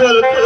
ಕಲ್ತು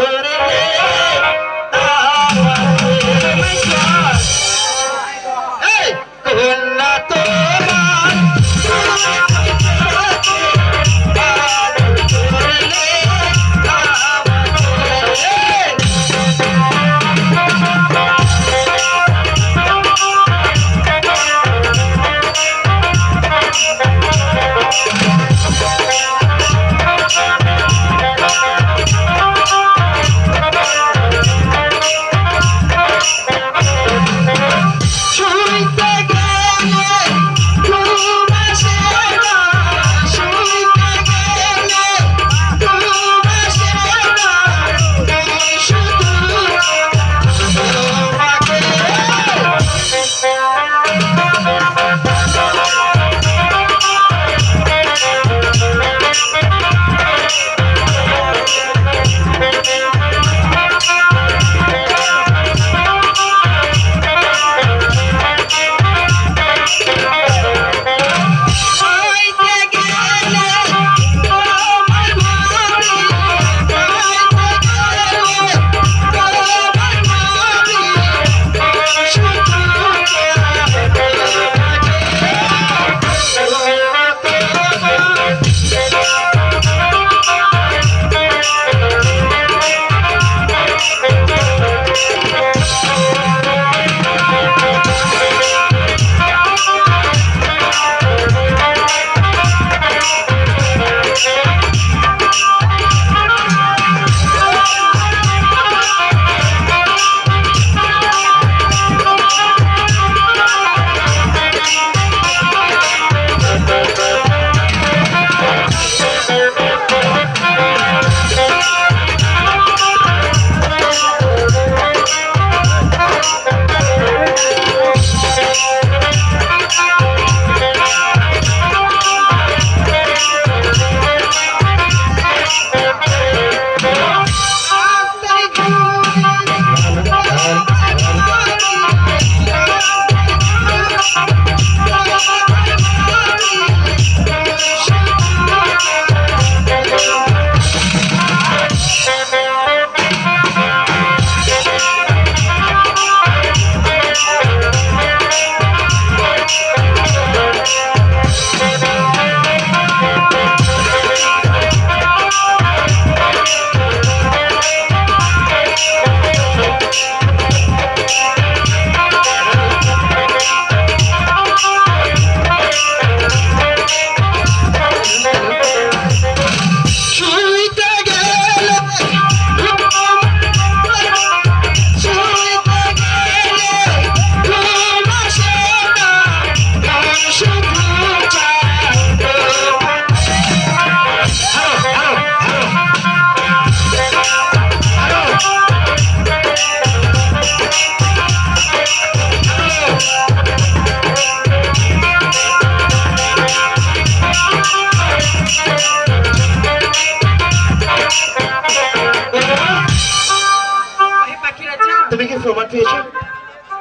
তুমি কি প্রমাণ পেয়েছ?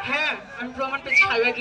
হ্যাঁ আমি প্রমাণ পেয়েছি হাইওয়ে